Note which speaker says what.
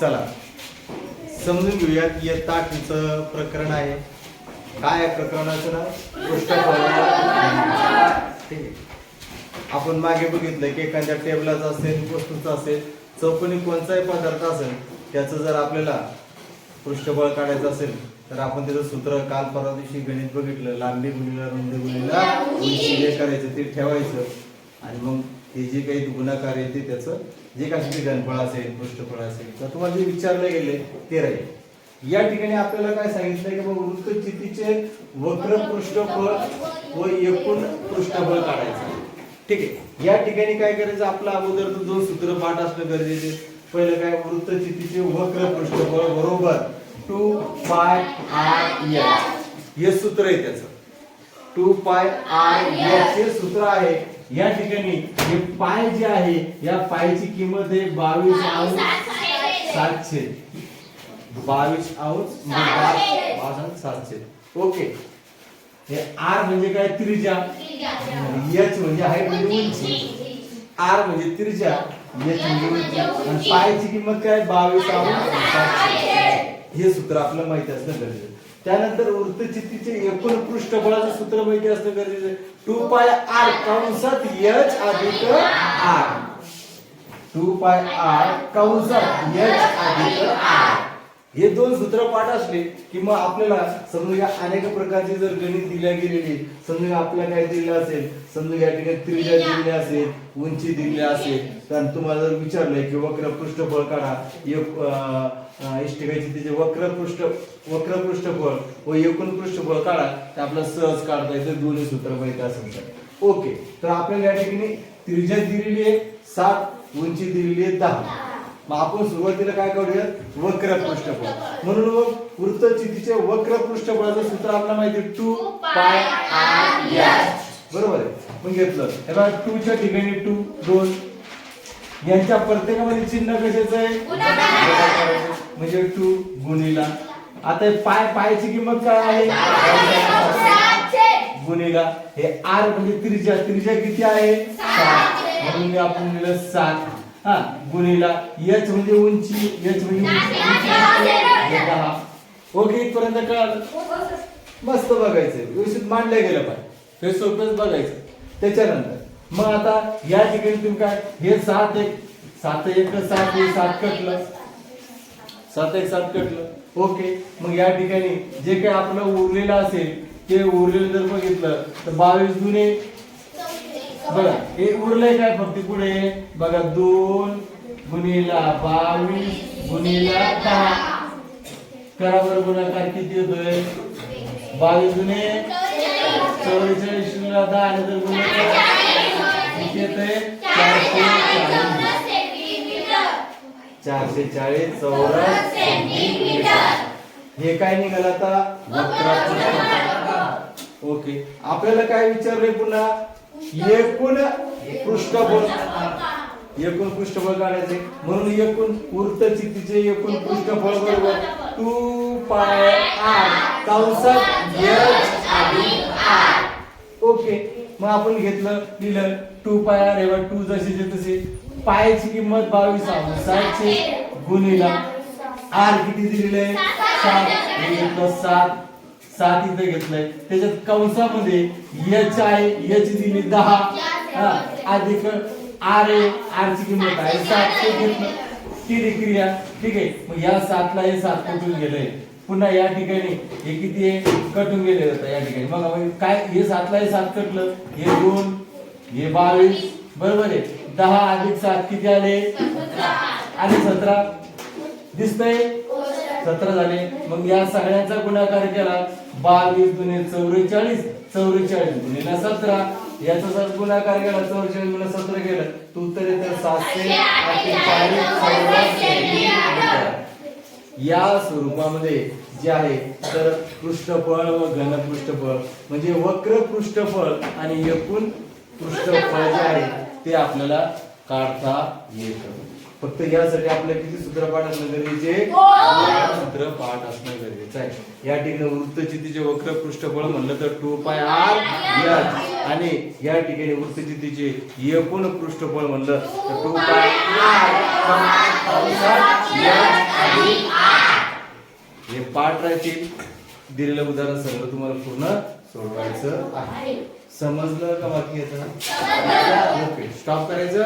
Speaker 1: चला. समजून घेऊयात इयत्ता आठवीचं प्रकरण आहे. काय आहे प्रकरणाचं नाव? ठीक आहे आपण मागे बघितलं की एखाद्या टेबलाचं असेल वस्तूचा असेल चौकोनी कोणताही पदार्थ असेल त्याचं जर आपल्याला पृष्ठबळ काढायचं असेल तर आपण त्याचं सूत्र काल परवा दिवशी गणित बघितलं. लांबी गुणीला रुंदी गुणीला उंची करायचं ते ठेवायचं. आणि मग हे जे काही गुणाकार आहे ते त्याचं जे काही ते घनफळ असेल पृष्ठफळ असेल. तर तुम्हाला जे विचारले गेले ते राहील. या ठिकाणी आपल्याला काय सांगितलं की मग वृत्तचितीचे वक्र पृष्ठफळ व एकूण पृष्ठफळ काढायचं ठीक आहे. या ठिकाणी काय करायचं? आपलं अगोदर तर दोन सूत्र पाठ असणं गरजेचे पहिलं काय? वृत्तचितीचे वक्र पृष्ठफळ बरोबर टू पाय आर एच. हे सूत्र आहे त्याचं. टू पाय आर एच हे सूत्र आहे. या ठिकाणी हे पाय जे आहे या पायची किंमत आहे बावीस अंश सातशे. बावीस बा- बावीस सातशे. ओके. हे आर म्हणजे काय? त्रिज्या. एच म्हणजे हाईट म्हणजे उंची. आर म्हणजे त्रिज्या. एच म्हणजे उंची. आणि पायची किंमत काय? बावीस अंश सातशे. हे सूत्र आपल्याला माहिती असणं गरजेचं आहे. त्यानंतर वृत्तचित्तीचे एकूण पृष्ठबळाचं सूत्र माहिती असणं गरजेचं आहे. टू पाय आर कंसात एच अधिक आर. टू पाय आर कंसात एच अधिक आर. हे दोन सूत्र पाठ असले की मग आपल्याला समजा अनेक प्रकारचे जर गणित दिल्या गेलेली समजा आपल्याला काय दिलेलं असेल समजा या ठिकाणी त्रिज्या दिलेली असेल उंची दिली असेल. तर तुम्हाला जर विचारलंय की वक्र पृष्ठफळ काढा एक इष्टिकाची तिचे वक्र पृष्ठ वक्र पृष्ठफळ व एकूण पृष्ठफळ काढा तर आपल्याला सहज काढता येतं. दोन्ही सूत्र माहिती असेल ओके. तर आपल्याला या ठिकाणी त्रिज्या दिलेली आहे सात उंची दिलेली आहे दहा. मग आपण सुरुवातीला काय करूया? वक्र पृष्ठफळ. म्हणून मग वृत्तचितीचे वक्र पृष्ठफळाचं सूत्र आपल्याला माहिती टू पाय आर बरोबर आहे? मग घेतलं हे बघा टू च्या ठिकाणी टू दोन. यांच्या प्रत्येकामध्ये चिन्ह कशाचं आहे? म्हणजे टू गुणिला. आता पाय पायची किंमत काय आहे? गुणिला. हे आर म्हणजे त्रिज्या. त्रिज्या किती आहे? सात. म्हणून आपण लिहिलं सात. हा गुणिला एच म्हणजे उंची एच म्हणजे दहा ओके इथपर्यंत कळालं? मस्त बघायचं. व्यवस्थित मांडलं गेलं पाहिजे हे सोपंच बघायचं. त्याच्यानंतर मग आता या ठिकाणी तुम्ही काय? हे सात एक सात एक सात हे सात कटलं. सात एक सात कटलं. ओके मग या ठिकाणी जे काही आपलं उरलेलं असेल ते उरलेलं जर बघितलं तर बावीस गुणे बघा हे उरलंय काय फक्त पुढे? बघा दोन गुणिला बावीस गुणिला दहा. करा बरं गुणाकार किती होतोय बावीस गुणे चौवेचाळीस गुणिला दहा आणि जर गुणाकार किती येतंय? चारशे चाळीस. चारशे चाळीस चौरस हे काय निघालं आता. ओके. आपल्याला काय विचारलंय पुन्हा? एकूण पृष्ठफळ एकूण पृष्ठफळ काढायचे. म्हणून एकूण वृत्तचितीचे एकूण पृष्ठफळ बरोबर. टू पाय आर कंसात एच अधिक आर ओके. मग आपण घेतलं लिहिलं. टू पाय आर एवढा टू जशीचे तसे. पायाची किंमत बावीस सातशे गुणिला. आर किती दिलेलं आहे? सात. सात. सात इथं घेतलंय. त्याच्यात कंसामध्ये एच आहे एच दिली दहा. अधिक आर आहे आर ची किंमत आहे. सातशे घेतलं. ती क्रिया ठीक आहे. मग या सातला हे सात कटून गेलंय? पुन्हा या ठिकाणी. हे किती आहे? कटून गेले होतं या ठिकाणी. आपण काय हे सातला हे सात कटलं? हे दोन हे बावीस. बरोबर आहे. दहा अधिक सात किती आले? आणि सतरा? दिसतंय? सतरा झाले. मग या सगळ्यांचा गुणाकार केला. बावीस गुणे चौवेचाळीस चौवेचाळीस गुणिला सतरा. याचा जर गुणाकार केला चौवेचाळीस गुणिला सतरा केलं. तर उत्तर सातशे या स्वरूपामध्ये जे आहे तर पृष्ठफळ व घन पृष्ठफळ म्हणजे वक्र पृष्ठफळ आणि एकूण पृष्ठफळ जे आहे ते आपल्याला काढता येतं. फक्त यासाठी आपल्याला किती सूत्रपाठ असणं गरजेचे सूत्रपाठ असणं गरजेचं आहे. या ठिकाणी वृत्तचितीचे वक्र पृष्ठफळ म्हणलं तर टू पाय आर आणि या ठिकाणी वृत्तचितीचे एकूण पृष्ठफळ म्हणलं तर टू पाय आर. हे पाठ राहतील. दिलेलं उदाहरण सगळं तुम्हाला पूर्ण सोडवायचं आहे. समजलं का बाकी येतं ओके स्टॉप करायचं?